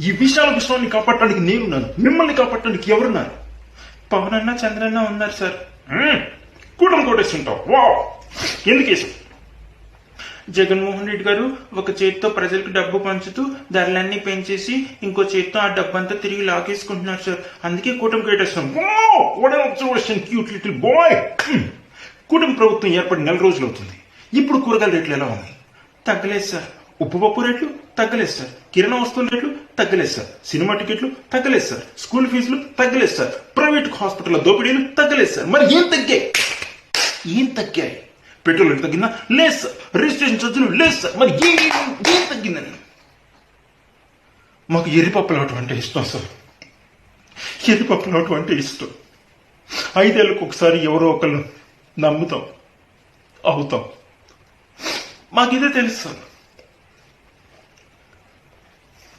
ఈ విశాల విశ్వాన్ని కాపాడటానికి నేనున్నాను. మిమ్మల్ని కాపాడటానికి ఎవరున్నారు? పవన్ అన్న చంద్రన్న ఉన్నారు సార్. కూటమి కొట్టేస్తుంటావు వా ఎందుకు జగన్మోహన్ రెడ్డి గారు ఒక చేతితో ప్రజలకు డబ్బు పంచుతూ ధరలన్నీ పెంచేసి ఇంకో చేతితో ఆ డబ్బు అంతా తిరిగి లాగేసుకుంటున్నారు సార్. అందుకే కూటమి కట్టేస్తాం Wow! What an observation, కూటమి ప్రభుత్వం ఏర్పడి నెల రోజులు అవుతుంది ఇప్పుడు కూరగాయల రేట్లు ఎలా ఉన్నాయి? తగ్గలేదు సార్. ఉప్పు పప్పు రేట్లు? తగ్గలేదు సార్. కిరాణా వస్తువుల రేట్లు తగ్గలేదు సార్. సినిమా టికెట్లు తగ్గలేదు సార్. స్కూల్ ఫీజులు తగ్గలేదు సార్. ప్రైవేట్ హాస్పిటల్ దోపిడీలు తగ్గలేదు సార్. మరి ఏం తగ్గాయి? ఏం తగ్గాయి? పెట్రోల్ రేటు తగ్గిందా? లేదు సార్. రిజిస్ట్రేషన్ ఛార్జీలు లేదు సార్. మరి ఏం ఏం తగ్గిందని? మాకు ఎర్రిపప్పులు అవటం అంటే ఇష్టం సార్. ఎర్రిపప్పులు అవటం అంటే ఇష్టం. ఐదేళ్ళకు ఒకసారి ఎవరో ఒకళ్ళు నమ్ముతాం అవుతాం. మాకు ఇదే తెలుసు సార్.